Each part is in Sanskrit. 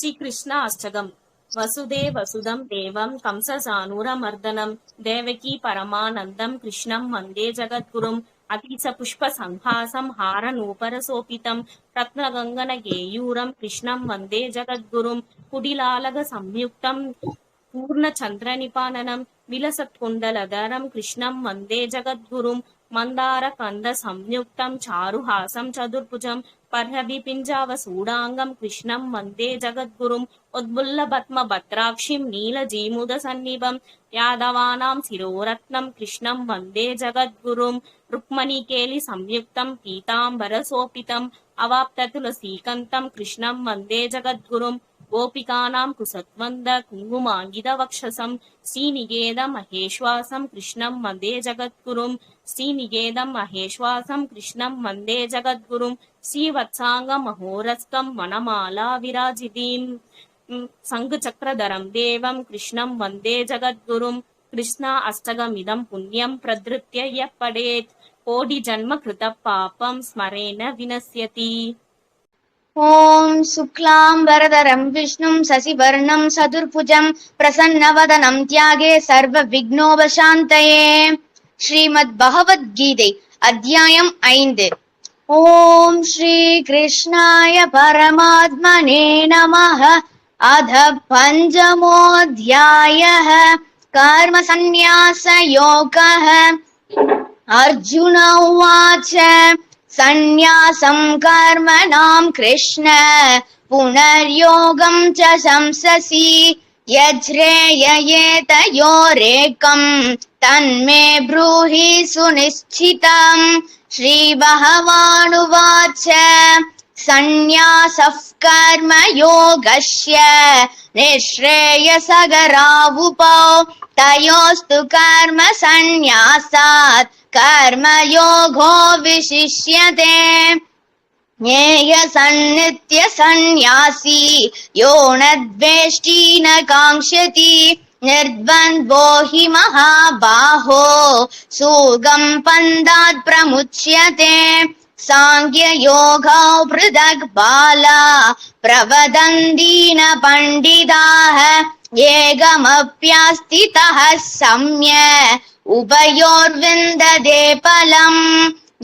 श्रीकृष्ण अष्टकम् वसुदे वसुदं देवं कंससानूरमर्दनं। देवकी परमानन्दं कृष्णं वन्दे जगद्गुरुम्। अतीचपुष्पसङ्हासं हारनूपरसोपितं। रत्नगङ्गनगेयूरं कृष्णं वन्दे जगद्गुरुम्। कुटिलालकसंयुक्तं पूर्णचन्द्रनिपाननं। विलसत्कुण्डलधरं कृष्णं वन्दे जगद्गुरुम् मन्दारकन्दसंयुक्तं चारुहासं चतुर्भुजं पर्हविपिञ्जावसूडाङ्गं कृष्णं वन्दे जगद्गुरुम् उद्बुल्लपद्मभद्राक्षिं नीलजीमुदसन्निभं यादवानां शिरोरत्नं कृष्णं वन्दे जगद्गुरुम् रुक्मणिकेलिसंयुक्तं पीताम्बरसोपितम् अवाप्ततुलसीकन्तं कृष्णं वन्दे जगद्गुरुम् गोपिकानां कुसत्वन्द कुङ्कुमाङ्गितवक्षसं श्रीनिकेतमहेश्वासं कृष्णं वन्दे जगद्गुरुम् श्रीनिकेतं महेश्वासं कृष्णं वन्दे जगद्गुरुम् श्रीवत्साङ्गमहोरस्कं वनमाला विराजितीं शङ्खचक्रधरं देवं कृष्णं वन्दे जगद्गुरुम् कृष्ण अष्टकमिदं पुण्यं प्रधृत्य यः पठेत् कोटिजन्मकृतः पापं स्मरेण विनश्यति ॐ शुक्लां वरदरं विष्णुं शशिवर्णं चतुर्भुजं प्रसन्नवदनं त्यागे सर्वविघ्नोपशान्तये श्रीमद्भगवद्गीते அத்தியாயம் ஐந்து. ஓம் ஸ்ரீ கிருஷ்ணாய பரமாத்மனே நமக அத பஞ்சமோத்தியாய கர்ம சந்நியாச யோக அர்ஜுன உவாச்ச. सन्न्यासं कर्मणां कृष्ण। पुनर्योगं च शंससि यज्रेययेतयोरेकं तन्मे ब्रूहि सुनिश्चितम् श्रीभगवानुवाच। सन्न्यासः कर्मयोगस्य निःश्रेयसगरावुपौ। तयोस्तु कर्म सन्न्यासात् कर्मयोगो विशिष्यते ज्ञेयसन्नित्यसन्न्यासी यो न द्वेष्टि न काङ्क्षति निर्द्वन्द्वो हि महाबाहो। सुगम् पन्दात् प्रमुच्यते साङ्ख्ययोगौ पृथक् बाला प्रवदन्ति न पण्डिताः एकमप्यास्थितः सम्य उभयोर्विन्दते फलम्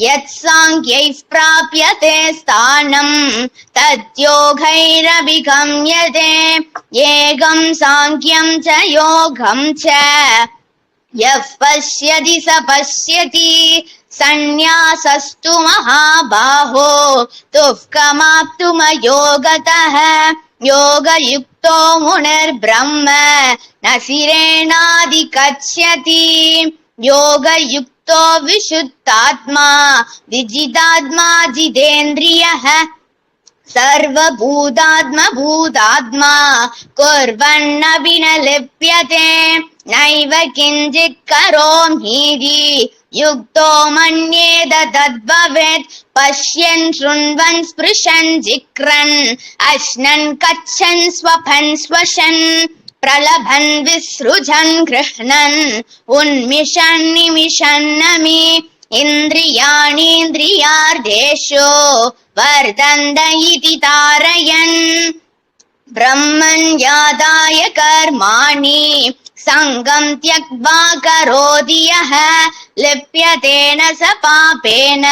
यत्साङ्ख्यैः प्राप्यते स्थानम् तद्योगैरभिगम्यते एकम् साङ्ख्यम् च योगम् च यः पश्यति स पश्यति सन्न्यासस्तु महाबाहो दुःखमाप्तुमयोगतः யோக யுக்தோ முனர் பிரம்ம நசிரேணாதி கச்சதி. யோக யுக்தோ விஷுத்தாத்மா விஜிதாத்மா ஜிதேந்திரிய சர்வபூதாத்ம பூதாத்மா குர்வன்னபினலிப்யதே நைவ கிஞ்சித் கரோம் ஹீதி युक्तो मन्येत तद्भवेत् पश्यन् शृण्वन् स्पृशन् जिक्रन् अश्नन् कच्छन् स्वपन् स्वशन् प्रलभन् विसृजन् गृह्णन् उन्मिषन् निमिषन्नमि इन्द्रियाणीन्द्रियार्देशो वर्तन्त इति तारयन्। ब्रह्मन् यादाय कर्माणि सङ्गम् त्यक्त्वा करोति यः। लिप्यतेन स पापेन।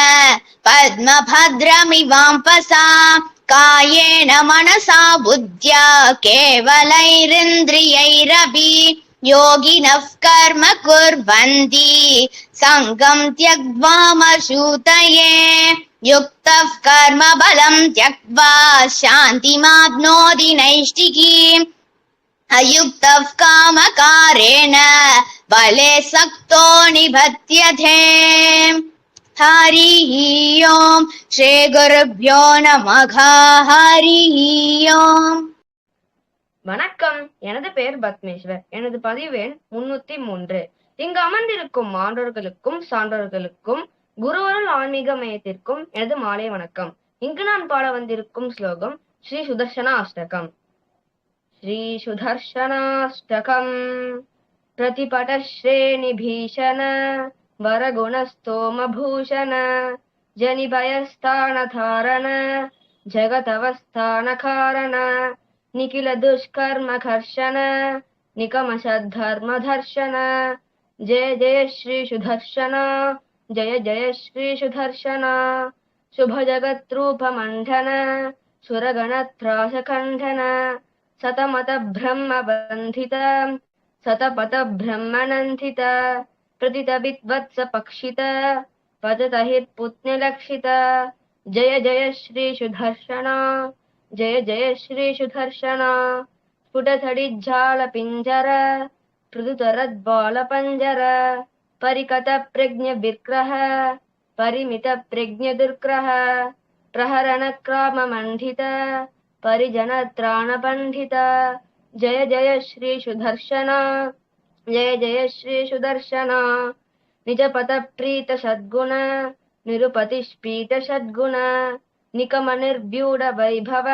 पद्मभद्रमिवाम्पसा कायेन मनसा बुद्ध्या। केवलैरिन्द्रियैरपि योगिनः कर्म कुर्वन्ति। सङ्गम् त्यक्त्वा मशूतये युक्तः कर्मबलम् त्यक्त्वा शान्तिमाप्नोति नैष्टिकीम् अयुक्तः कामकारेण बले सक्तो निबध्यते हरिः ओम् श्रीगुरुभ्यो नमः हरिः ओम् வணக்கம் எனது பெயர் பத்மேஸ்வர் எனது பதிவு எண் முன்னூத்தி மூன்று இங்கு அமர்ந்திருக்கும் மாணவர்களுக்கும் சான்றோர்களுக்கும் குருவருள் ஆன்மீக மையத்திற்கும் எனது மாலை வணக்கம் இங்கு நான் பாட வந்திருக்கும் ஸ்லோகம் ஸ்ரீ சுதர்சன அஷ்டகம் श्रीसुदर्शनाष्टकम् प्रतिपटश्रेणिभीषण वरगुणस्तोमभूषण जनिभयस्थानधारण जगतवस्थानकारण निखिलदुष्कर्मघर्षण निकमशद्धर्मधर्षण जय जय श्रीसुदर्शन जय जय श्रीसुदर्शन शुभजगद्रूपमण्डन सुरगणत्रासखण्डन సతమత బ్రహ్మబంధిత సతపత బ్రహ్మనందిత ప్రతితవిద్వత్స పక్షిత పతతహిర్పుత్నిలక్షిత జయ జయ శ్రీషుధర్షణ జయ జయ శ్రీషుధర్షణ స్ఫుటసడిజ్జాల పింజర పృదుతరద్బాల పంజర పరికత ప్రజ్ఞ విగ్రహ పరిమిత ప్రజ్ఞ దుర్గ్రహ ప్రహరణ క్రామ మండిత परिजनत्राणपण्डित जय जय श्री सुदर्शन जय जय श्री सुदर्शन निजपदप्रीतसद्गुण निरुपतिष्पीतसद्गुण निकमनिर्व्यूढवैभव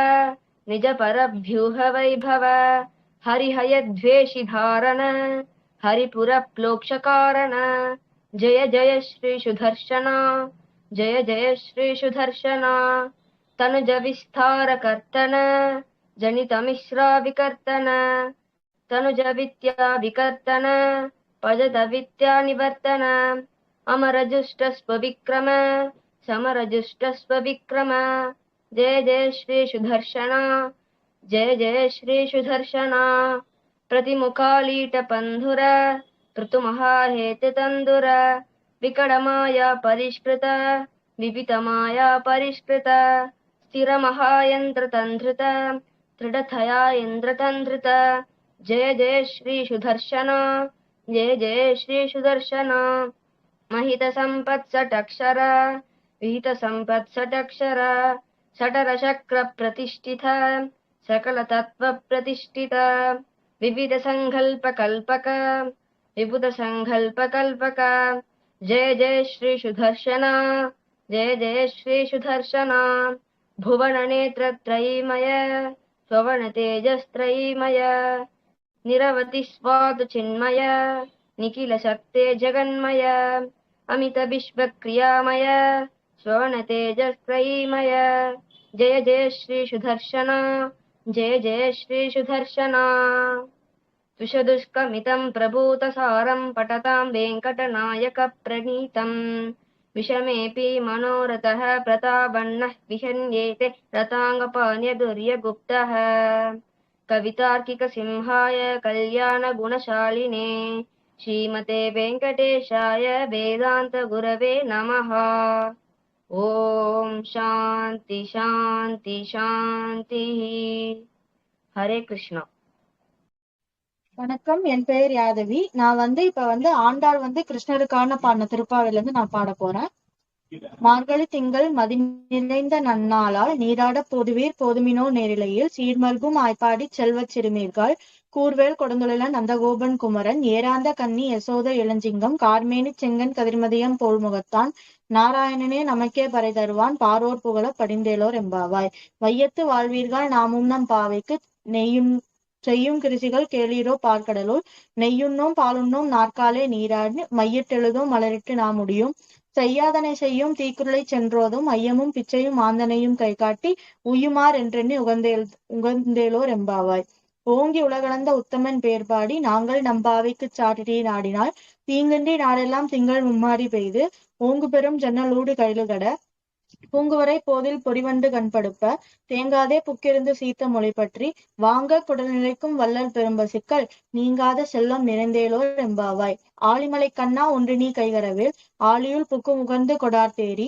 निजपरभ्यूहवैभव हरिहयद्वेषिधारण हरिपुरप्लोक्षकारण जय जय श्री सुदर्शन जय जय श्री सुदर्शन तनुजविस्तारकर्तन जनितमिश्राविकर्तन तनुजविद्याविकर्तन, पजतविद्यानिवर्तन, अमरजुष्टस्वविक्रम, समरजुष्टस्वविक्रम। जय जय श्री सुदर्शन, जय जय श्री सुदर्शन। प्रतिमुखालीटपन्धुर ऋतुमहाहेतुतन्दुर विकटमाया परिष्कृत विपितमाया परिष्कृत। स्थिरमहायन्त्रतन्त्रित दृढथया इन्द्रतन्त्रित जय जय श्री सुदर्शन जय जय श्री सुदर्शन। महितसम्पत्सटक्षर विहितसम्पत्सटक्षर षटरचक्रप्रतिष्ठित सकलतत्त्वप्रतिष्ठित। विविधसङ्कल्पकल्पक विबुधसङ्कल्पकल्पक। जय जय श्री सुदर्शन जय जय श्री सुदर्शन भुवननेत्रत्रयीमय स्ववनतेजस्त्रयीमय निरवति स्वादु चिन्मय निखिलशक्ते जगन्मय अमितविश्वक्रियामय स्ववनतेजस्त्रयीमय जय जय श्री सुदर्शन, जय जय श्री सुदर्शन। तुषदुष्कमितं प्रभूतसारं पठतां वेङ्कटनायकप्रणीतम्। विषमेऽपि मनोरथः प्रतापन्नः विहन्येते रताङ्गपान्यदुर्यगुप्तः कवितार्किकसिंहाय कल्याणगुणशालिने श्रीमते वेङ्कटेशाय वेदान्तगुरवे नमः। ॐ शान्ति शान्ति, शान्तिः। हरे कृष्ण। வணக்கம். என் பெயர் யாதவி. நான் வந்து இப்ப வந்து ஆண்டாள் வந்து கிருஷ்ணருக்கான பாடின திருப்பாவில இருந்து நான் பாட போறேன். மார்கழி திங்கள் மதி நிறைந்த நன்னாளால் நீராட பொதுவீர் போதுமினோ நேரிலையில் சீர்மல்கும் ஆய்ப்பாடி செல்வச் சிறுமீர்கள். கூர்வேல் கொடுந்துள்ள நந்தகோபன் குமரன் ஏராந்த கன்னி யசோத இளஞ்சிங்கம் கார்மேனி செங்கன் கதிர்மதியம் போல்முகத்தான் நாராயணனே நமக்கே பறை தருவான் பாரோர் புகழ படிந்தேலோர் எம்பாவாய் வையத்து வாழ்வீர்கள் நாமும் நம் பாவைக்கு நெய்யும் செய்யும் கிருசிகள் கேளீரோ பார்க்கடலுள் நெய்யுண்ணோம் பாலுண்ணோம் நாற்காலே நீராடி மையிட்டெழுதும் மலரிட்டு நாம் முடியும் செய்யாதனை செய்யும் தீக்குறளை சென்றோதும் ஐயமும் பிச்சையும் ஆந்தனையும் கை காட்டி உய்யுமார் என்றெண்ணி உகந்தேல் உகந்தேலோர் எம்பாவாய் ஓங்கி உலகளந்த உத்தமன் பேர் பாடி நாங்கள் நம்பாவைக்கு சாட்டிடி நாடினால் தீங்கின்றி நாடெல்லாம் திங்கள் மும்மாரி பெய்து ஓங்கு பெரும் ஜன்னலூடு கைலுகட பூங்குவரை போதில் பொறிவண்டு கண்படுப்ப தேங்காதே புக்கிருந்து சீத்த மொழி பற்றி வாங்க குடல்நிலைக்கும் வள்ளல் பெரும்பசிக்கல் நீங்காத செல்லம் நிறைந்தேலோ எம்பாவாய். ஆழிமலை கண்ணா ஒன்று நீ கைகரவில் ஆழியுள் புக்கு முகந்து கொடார் தேரி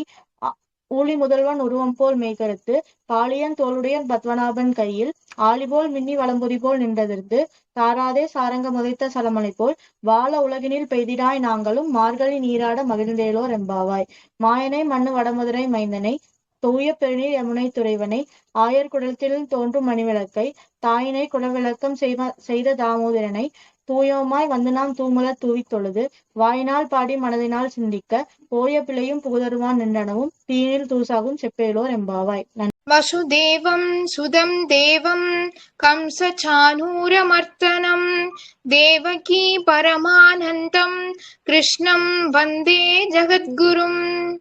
ஊழி முதல்வன் உருவம் போல் மேய்கருத்து பாலியன் தோளுடையன் பத்மநாபன் கையில் ஆலிபோல் மின்னி வளம்புரி போல் நின்றதற்கு தாராதே சாரங்க முதைத்த சலமலை போல் வாழ உலகினில் பெய்திடாய் நாங்களும் மார்கழி நீராட மகிழ்ந்தேலோர் எம்பாவாய் மாயனை மண்ணு வடமதுரை மைந்தனை தூய பெருநீர் யமுனை துறைவனை ஆயர் குடத்தில் தோன்றும் மணிவிளக்கை தாயினை குடவிளக்கம் செய்வ செய்த தாமோதரனை தூயோமாய் வந்தனாம் தூமல தூவித் தொழுது வாயினால் பாடி மனதினால் சிந்திக்க போய பிழையும் புகுதருவான் நின்றனவும் தீனில் தூசாகும் செப்பேலோர் எம்பாவாய் வசுதேவம் சுதம் தேவம் கம்சச்சானூரமர்த்தனம் தேவகி பரமானந்தம் கிருஷ்ணம் வந்தே ஜகத்குரும்.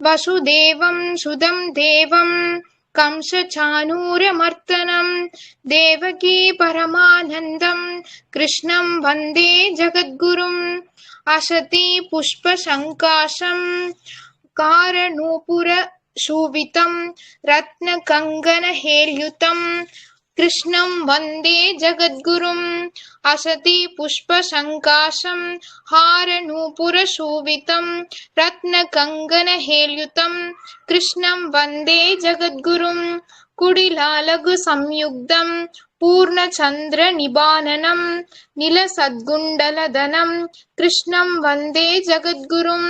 வசுதேவம் சுதம் தேவம் कंसचाणूरमर्दनं देवकी परमानन्दं कृष्णं वन्दे जगद्गुरुम् असति पुष्पसङ्काशं कारणूपुरशोभितं रत्नकङ्गनहेल्युतं कृष्णं वन्दे जगद्गुरुम् असति पुष्पसङ्काशं हारनूपुरशोभितं रत्नकङ्गनहेल्युतं कृष्णं वन्दे जगद्गुरुम् कुडिलालघुसंयुग्धं पूर्णचन्द्रनिबाननं नीलसद्गुण्डलधनं कृष्णं वन्दे जगद्गुरुम्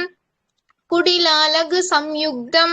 कुडिलालघुसंयुग्धं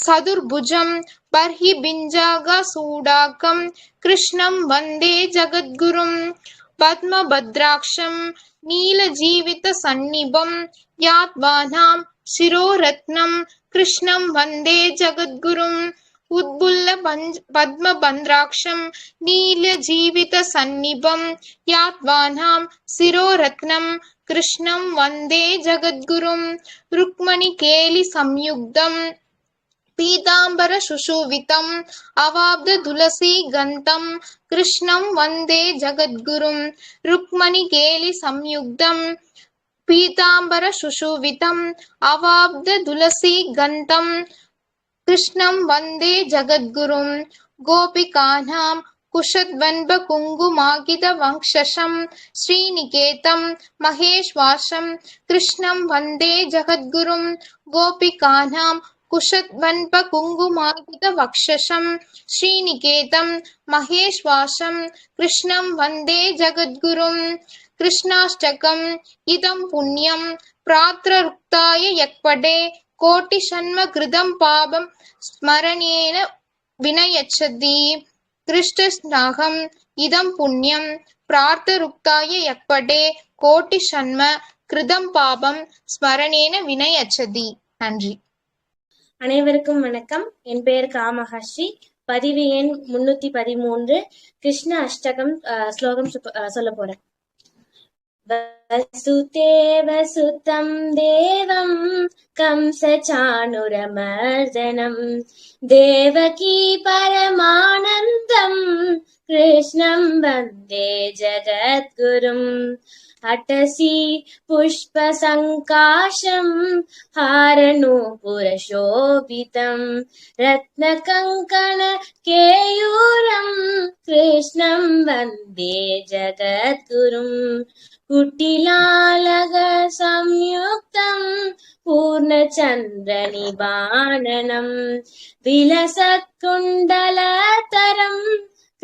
सदुर्भुजं बर्हिबिञ्जागसूडाकं कृष्णं वन्दे जगद्गुरुम् पद्मभद्राक्षं नीलजीवितसन्निभं यात्वानां शिरोरत्नं कृष्णं वन्दे जगद्गुरुम् उद्बुल्ल पद्मभद्राक्षं नीलजीवितसन्निभं यात्वानां शिरोरत्नं कृष्णं वन्दे जगद्गुरुम् रुक्मणिकेलिसंयुक्तं पीताम्बरसुशोभितम् अवाब्धतुलसीगन्धं कृष्णं वन्दे जगद्गुरुम् रुक्मणिकेलिसंयुक्तं पीताम्बरसुशोभितम् अवाब्धतुलसीगन्धं कृष्णं वन्दे जगद्गुरुम् गोपिकानां कुशध्वन्बकुङ्कुमाकितवक्षसं श्रीनिकेतं महेश्वासं कृष्णं वन्दे जगद्गुरुम् गोपिकानां कुशध्वन्बकुङ्कुमाकितवक्षसं श्रीनिकेतं महेश्वासं कृष्णं वन्दे जगद्गुरुम् कृष्णाष्टकम् इदं पुण्यं प्रातरुक्ताय यक्पडे कोटिजन्मकृतं पापं स्मरणेन विनयच्छति कृष्णस्नाहम् इदं पुण्यं प्रातरुक्ताय यक्पडे கோட்டிஷன்ம கிருதம் பாபம் ஸ்மரணேன வினயச்சதி நன்றி அனைவருக்கும் வணக்கம். என் பெயர் காமஹர்ஷி. பதிவு எண் முன்னூத்தி பதிமூன்று. கிருஷ்ண அஷ்டகம் அஹ், ஸ்லோகம் சொல்ல போறேன். வசுதேவ தேவம் தேவகி பரமானந்தம் கிருஷ்ணம் வந்தே ஜகத்குரும். अटसि पुष्पसङ्काशम् हारनूपुरशोभितम् रत्नकङ्कणकेयूरम् कृष्णम् वन्दे जगद्गुरुम् कुटिलालगसंयुक्तम् पूर्णचन्द्रनिबाणनम् विलसत्कुण्डलतरम्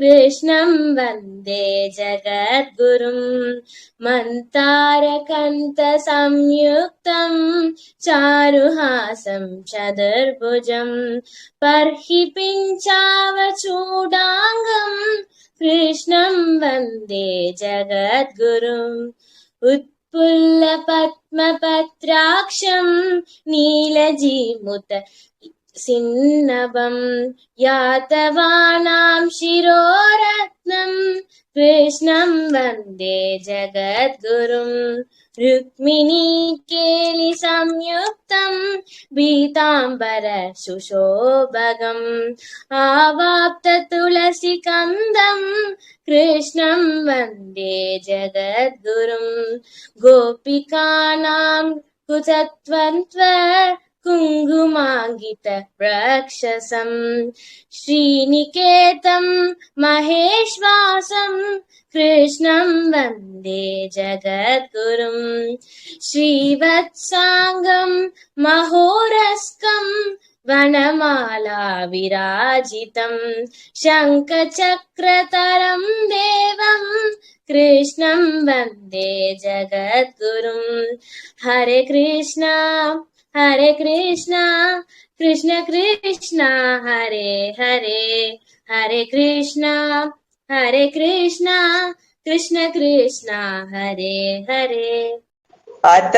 कृष्णं वन्दे जगद्गुरुम् मन्तारकन्तसंयुक्तं चारुहासं चतुर्भुजम् पर्हि पिञ्चावचूडाङ्गम् कृष्णं वन्दे जगद्गुरुम् उत्पुल्लपद्मपत्राक्षम् नीलजीमुत सिन्नभम् यातवानां शिरोरत्नम् कृष्णं वन्दे जगद्गुरुम् पीताम्बर सुशोभगम् आवाप्ततुलसिकन्दम् कृष्णं वन्दे जगद्गुरुम् गोपिकानां कुतत्वन्त्व कुङ्कुमाङ्गित प्रक्षसम् श्रीनिकेतं महेश्वासं कृष्णं वन्दे जगद्गुरुम्। श्रीवत्साङ्गं महोरस्कम् वनमाला विराजितम् शङ्खचक्रतरं देवं कृष्णं वन्दे जगद्गुरुम्। हरे कृष्ण हरे कृष्ण कृष्ण कृष्ण, हरे हरे हरे कृष्ण हरे कृष्ण कृष्ण कृष्ण, हरे हरे। अथ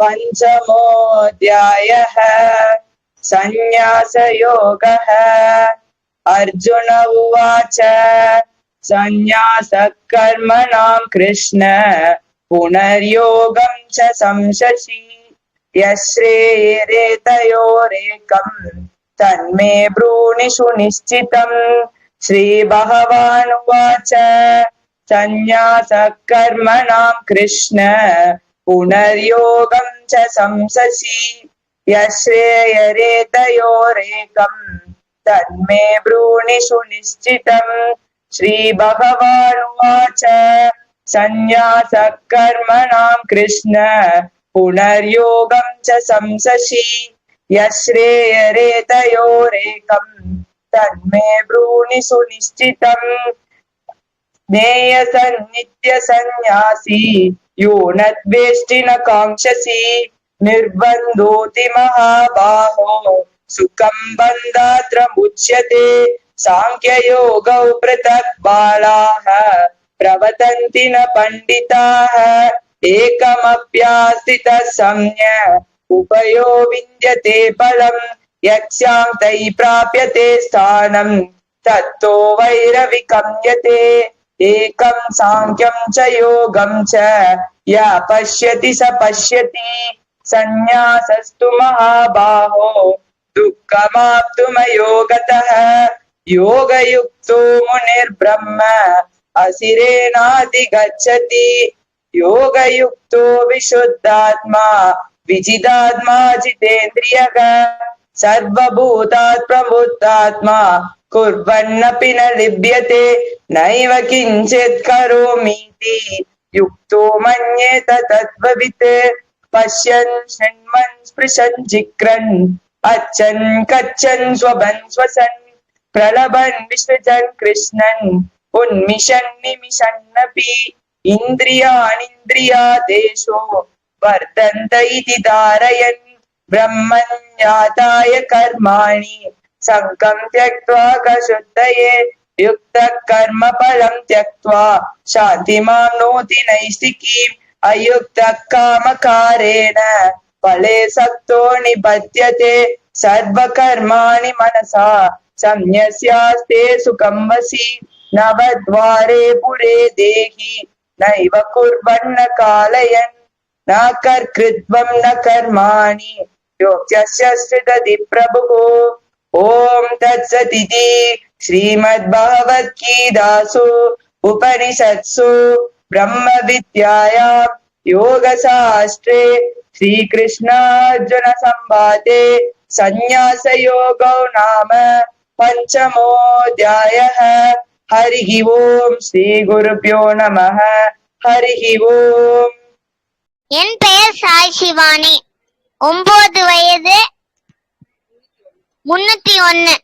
पञ्चमोऽध्यायः, सन्न्यासयोगः। अर्जुन उवाच सन्न्यासः कर्मणां कृष्ण, पुनर्योगं च संशसि। यश्रेरेतयोरेकम् तन्मे ब्रूणिषु निश्चितम् श्रीभगवानुवाच सन्न्यासकर्मणाम् कृष्ण, पुनर्योगं च संससि। यश्रेयरेतयोरेकम् तन्मे ब्रूणिषु निश्चितम् श्रीभगवानुवाच सन्न्यासकर्मणाम् कृष्ण पुनर्योगं च संससि यश्रेयरेतयोरेकम् तन्मे ब्रूणि सुनिश्चितम् ज्ञेयसन्नित्यसन्न्यासी यो न द्वेष्टि न काङ्क्षसि निर्बन्धोति महाबाहो सुखं बन्धात्र मुच्यते साङ्ख्ययोगौ पृथक् बालाः प्रवदन्ति न पण्डिताः ఏకమప్యాశ్రిత సమ్య ఉపయో వింధ్యతే బలం యక్ష్యాం తై ప్రాప్యతే స్థానం తత్తో వైరవికమ్యతే ఏకం సాంఖ్యం చ యోగం చ యా పశ్యతి స పశ్యతి సన్యాసస్తు మహాబాహో దుఃఖమాప్తుమయోగత యోగయుక్తో మునిర్బ్రహ్మ అసిరేనాది గచ్చతి योगयुक्तो विशुद्धात्मा, विजिदात्मा जितेन्द्रियः, सर्वभूतात् प्रबुद्धात्मा कुर्वन्नपि न लिप्यते, नैव किञ्चित् करोमीति। युक्तो मन्येत तत्त्ववित् पश्यन् शृण्वन् स्पृशन् जिक्रन् अच्छन् कच्छन् स्वभन् स्वसन्, प्रलभन् विसृजन् कृष्णन्, उन्मिषन् निमिषन्नपि। இந்திரியா அனிந்திரியா தேசோ வர்த்தந்த இது தாரயன் பிரம்மன் ஞாதாய கர்மாணி. சங்கம் தியக்துவா கசுத்தயே யுக்த கர்ம பலம் தியக்துவா. சாந்திமாம் நோதி நைஸ்திகீம் அயுக்த காமகாரேண பலே சக்தோ நிபத்தியதே சர்வ கர்மாணி மனசா. சம்யஸ்யாஸ்தே சுகம் வசி. நவத்வாரே புரே தேகி. नैव कुर्वन्न कालयन्। न कर्तृत्वं न कर्माणि। योग्यस्य स्थितति प्रभुः। ॐ तत्सदिति श्रीमद्भगवद्गीतासु। उपनिषत्सु ब्रह्मविद्यायां योगशास्त्रे श्रीकृष्णार्जुनसंवादे सन्न्यासयोगौ नाम पञ्चमोऽध्यायः ஹரிஹி ஓம் ஸ்ரீ குரு குருபியோ நம ஹரிஹி ஓம் என் பெயர் சாய் சிவானி. ஒன்பது வயது முன்னூத்தி ஒன்னு.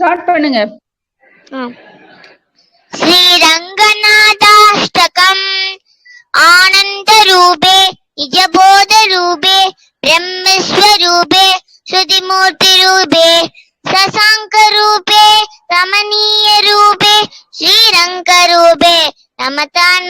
ஸ்டார்ட் பண்ணுங்க. ஸ்ரீரங்கநாதாஷ்டகம். ஆனந்த ரூபே நிஜபோத ரூபே രമ്യസ്വരൂപേ ശ്രുതിമൂർത്തിരൂപേ രൂപേ രമണീയരൂപേ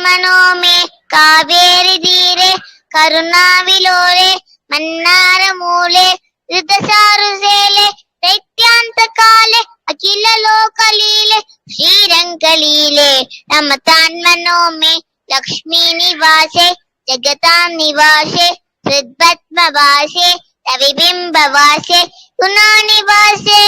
മനോമേ കാവേരി കാവേരിധീരെ കരുണാവിലോലെ മന്നാരമൂലെ ഋതസാരുസേലെ ദൈത്യാന്തകാലെ അഖില ലോകലീലെ ശ്രീരംഗലീലെ രമതാൻമനോമേ ലക്ഷ്മി നിവാസേ ജഗതാം നിവാസേ हृद्पद्मवासे रविबिम्बवासे गुणानिवासे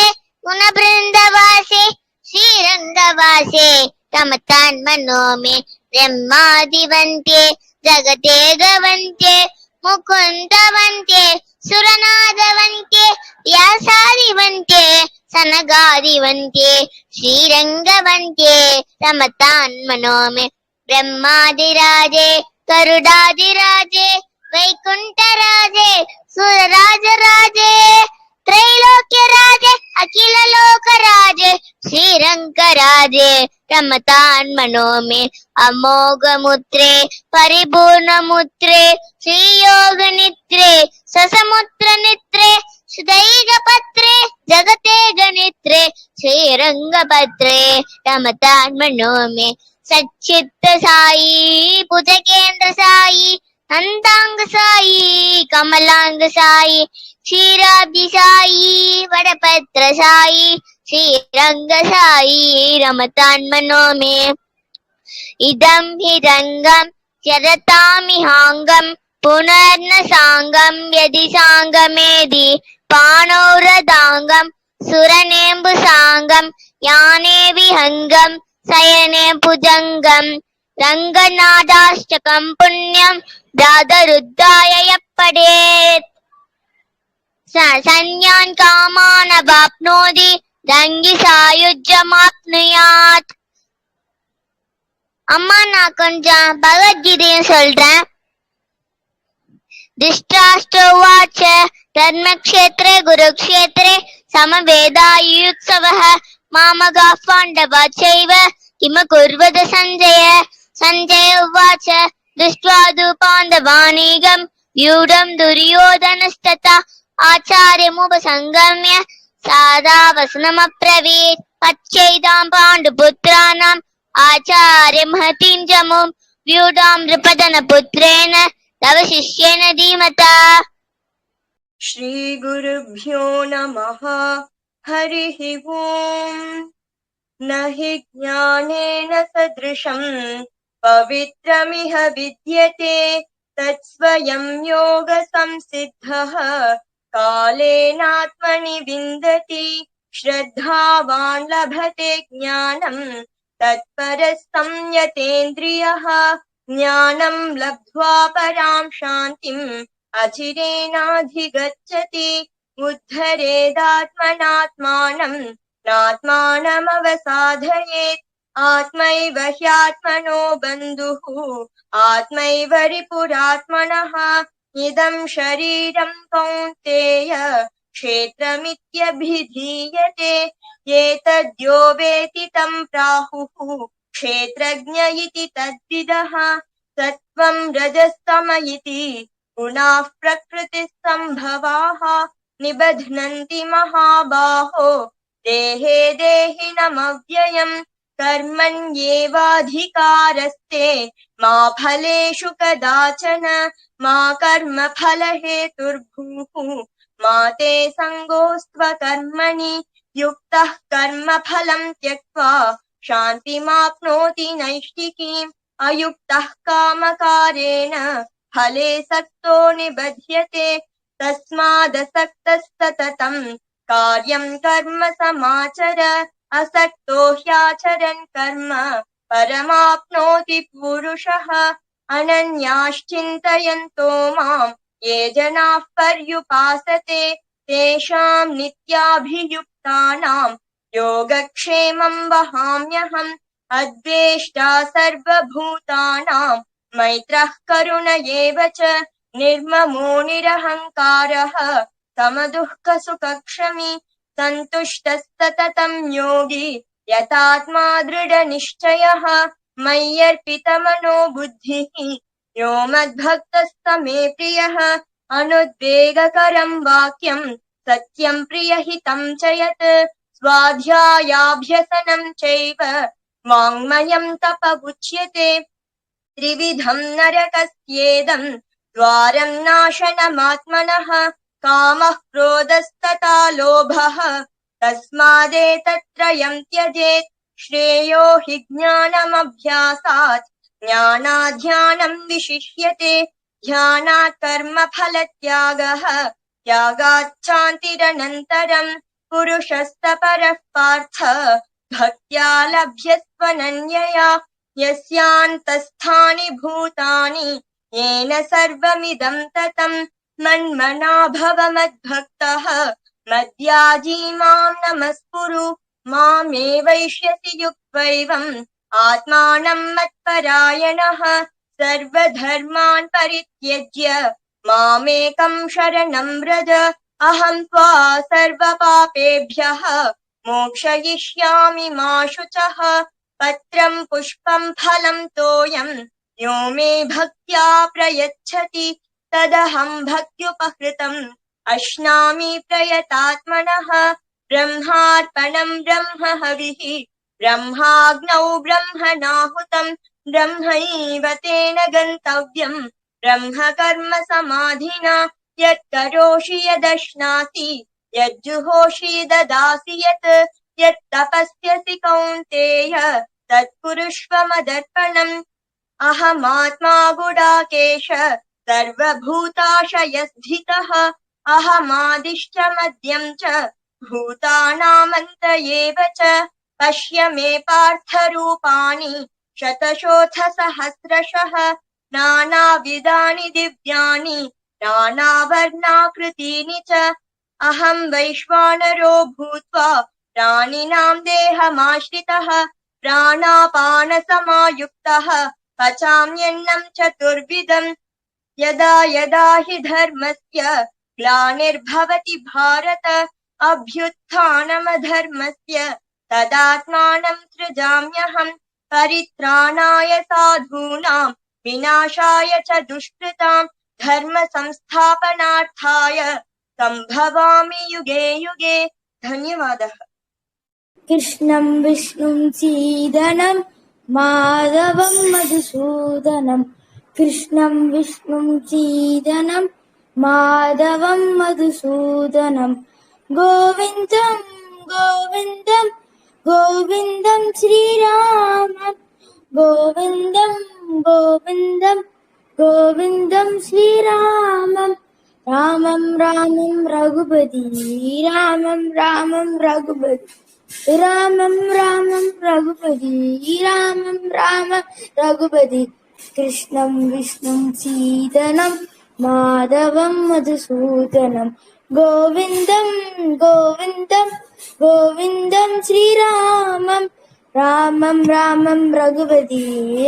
गुणबृन्दवासे श्रीरङ्गवासे रमतान्मनो मे ब्रह्मादिवन्ते जगते गवन्ते मुकुन्दवन्ते सुरनादवन्ते व्यासादिवन्ते सनगादिवन्ते श्रीरङ्गवन्ते रमतान्मनो मे ब्रह्मादिराजे गरुडादिराजे వైకుంఠరాజే సురరాజరాజే త్రైలోక్యరాజే అఖిలలోకరాజే శ్రీరంగరాజే రమతాన్మనోమే అమోఘముత్రే పరిపూర్ణముత్రే శ్రీయోగనిత్రే ససముద్రనిత్రే சுதைகபத்ரே ஜகதே கணித்ரே ஸ்ரீரங்கபத்ரே ரமதான் மனோமே சச்சித்த சாயி புஜகேந்திர சாயி நந்தாங்கு சாயி கமலாங்கு சாயி ஸ்ரீராப்தி சாயி வடபத்ர சாயி ஸ்ரீரங்க சாயி ரமதான்மனோமே இதம் ஹிரங்கம் ஜரதாமிஹாங்கம் புனர்ன சாங்கம் யதி சாங்கமேதி பானோரதாங்கம் சுரநேம்பு சாங்கம் யானே விஹங்கம் சயனே புஜங்கம் ரங்கநாதாஷ்டகம் புண்ணியம் रङ्गनादाष्टकं पुण्यं दादरुद्धाय यः पठेत् स संज्ञान् कामानवाप्नोति रङ्गि सायुज्यमाप्नुयात् அம்மா நான் கொஞ்சம் பகவத்கீதையும் சொல்றேன் திருஷ்டாஷ்டோவாச்ச தர்மக்ஷேத்ரே குருக்ஷேத்ரே समवेदायुत्सवः मामगाः पाण्डवा चैव किम कुर्वद सञ्जय सञ्जय उवाच दृष्ट्वा तु पाण्डवानीगम् व्यूढम् दुर्योधनस्तथा आचार्यमुपसङ्गम्य सादा वसनमब्रवीत् अच्छैदाम् पाण्डुपुत्राणाम् आचार्य महतीं जमुं व्यूढां नृपदनपुत्रेण तव शिष्येन धीमता श्रीगुरुभ्यो नमः हरिः ओम् न हि ज्ञानेन सदृशम् पवित्रमिह विद्यते तत्स्वयं योगसंसिद्धः। कालेनात्मनि विन्दति श्रद्धावान् लभते ज्ञानम् तत्परः संयतेन्द्रियः ज्ञानम् लब्ध्वा परां शान्तिम् अचिरेणाधिगच्छति। उद्धरेदात्मनात्मानम् नात्मानमवसाधयेत् आत्मैव ह्यात्मनो बन्धुः आत्मैव रिपुरात्मनः इदम् शरीरम् कौन्तेय क्षेत्रमित्यभिधीयते एतद्यो वेति तम् प्राहुः क्षेत्रज्ञ इति तद्विदः सत्त्वम् रजस्तम इति गुणाः प्रकृतिसम्भवाः निबध्नन्ति महाबाहो देहे देहिनमव्ययम् कर्मण्येवाधिकारस्ते। मा फलेषु कदाचन, मा कर्मफलहेतुर्भूः मा ते सङ्गोऽस्त्वकर्मणि युक्तः कर्मफलम् त्यक्त्वा शान्तिमाप्नोति नैष्टिकीम् अयुक्तः कामकारेण फले सक्तो निबध्यते। तस्मादसक्तः सततम् कार्यम् कर्म समाचर। असक्तो ह्याचरन् कर्म परमाप्नोति पुरुषः, अनन्याश्चिन्तयन्तो माम्। ये जनाः पर्युपासते तेषाम् नित्याभियुक्तानाम्। योगक्षेमम् वहाम्यहम्, अद्वेष्टा सर्वभूतानाम्। मैत्रः करुण एव च, निर्ममो निरहङ्कारः। समदुःखसुखक्षमी सन्तुष्टः योगी यतात्मा दृढनिश्चयः, मय्यर्पितमनो बुद्धिः। यो मद्भक्तस्त मे प्रियः अनुद्वेगकरम् वाक्यम् सत्यम् प्रियहितम् च यत् स्वाध्यायाभ्यसनम् चैव वाङ्मयम् तप उच्यते त्रिविधम् नरकस्येदम् द्वारम् नाशनमात्मनः कामः क्रोधस्तथा लोभः। तस्मादेतत्त्रयम् त्यजेत्। श्रेयो हि ज्ञानमभ्यासात्। ज्ञानाध्यानम् विशिष्यते। ध्यानात् कर्मफलत्यागः त्यागाच्छान्तिरनन्तरम् पुरुषस्तपरः पार्थ। भक्त्या लभ्यस्त्वनन्यया। यस्यान्तस्थानि भूतानि। येन सर्वमिदम् ततम् मन्मना भव मद्भक्तः। मद्याजी माम् नमस्कुरु। मामे वैष्यसि युक्त्वैवम्। आत्मानम् मत्परायणः। सर्वधर्मान् परित्यज्य। मामेकम् शरणम् व्रज। अहम् त्वा सर्वपापेभ्यः। मोक्षयिष्यामि मा शुचः। पत्रम् पुष्पम् फलम् तोयम्। यो मे भक्त्या प्रयच्छति। तदहम् भक्त्युपहृतम् अश्नामि प्रयतात्मनः। ब्रह्मार्पणम् ब्रह्म हविः। ब्रह्माग्नौ ब्रह्मणाहुतम् ब्रह्मैव तेन गन्तव्यम्। ब्रह्म कर्म समाधिना। यत्करोषि यदश्नासि। यज्जुहोषि ददासि यत्। यत्तपस्यसि कौन्तेय। तत्कुरुष्व मदर्पणम् अहमात्मा गुडाकेश सर्वभूताशयस्थितः अहमादिश्च मध्यम् च भूतानामन्त एव च पश्य मे पार्थरूपाणि शतशोऽथ सहस्रशः नानाविधानि दिव्यानि नानावर्णाकृतीनि च अहं वैश्वानरो भूत्वा प्राणिनां देहमाश्रितः प्राणापानसमायुक्तः पचाम्यन्नं चतुर्विधम् यदा यदा हि धर्मस्य ग्लानिर्भवति भारत, अभ्युत्थानमधर्मस्य तदात्मानं सृजाम्यहम् परित्राणाय साधूनां, विनाशाय च धर्म संस्थापनार्थाय सम्भवामि युगे युगे। धन्यवादः। कृष्णं विष्णुं सीदनं, माधवं मधुसूदनं। कृष्णं विष्णुं सीदनं माधवं मधुसूदनं, गोविन्दं गोविन्दं गोविन्दं श्रीरामं, गोविन्दं गोविन्दं गोविन्दं श्रीरामं, रामं रामं रघुपति, रामं रामं रघुपति, रामं रामं रघुपति, रामं रामं रघुपति। कृष्णं विष्णुं सीदनं माधवं मधुसूदनं गोविन्दं गोविन्दं गोविन्दं श्रीरामं रामं रामं रघुपति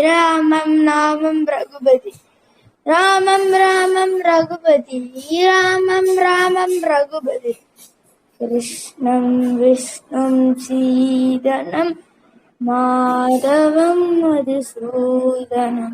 रामं नामं रघुपति रामं रामं रघुपति रामं रामं रघुपति कृष्णं विष्णुं सीदनं മാധവം മധുസൂദനം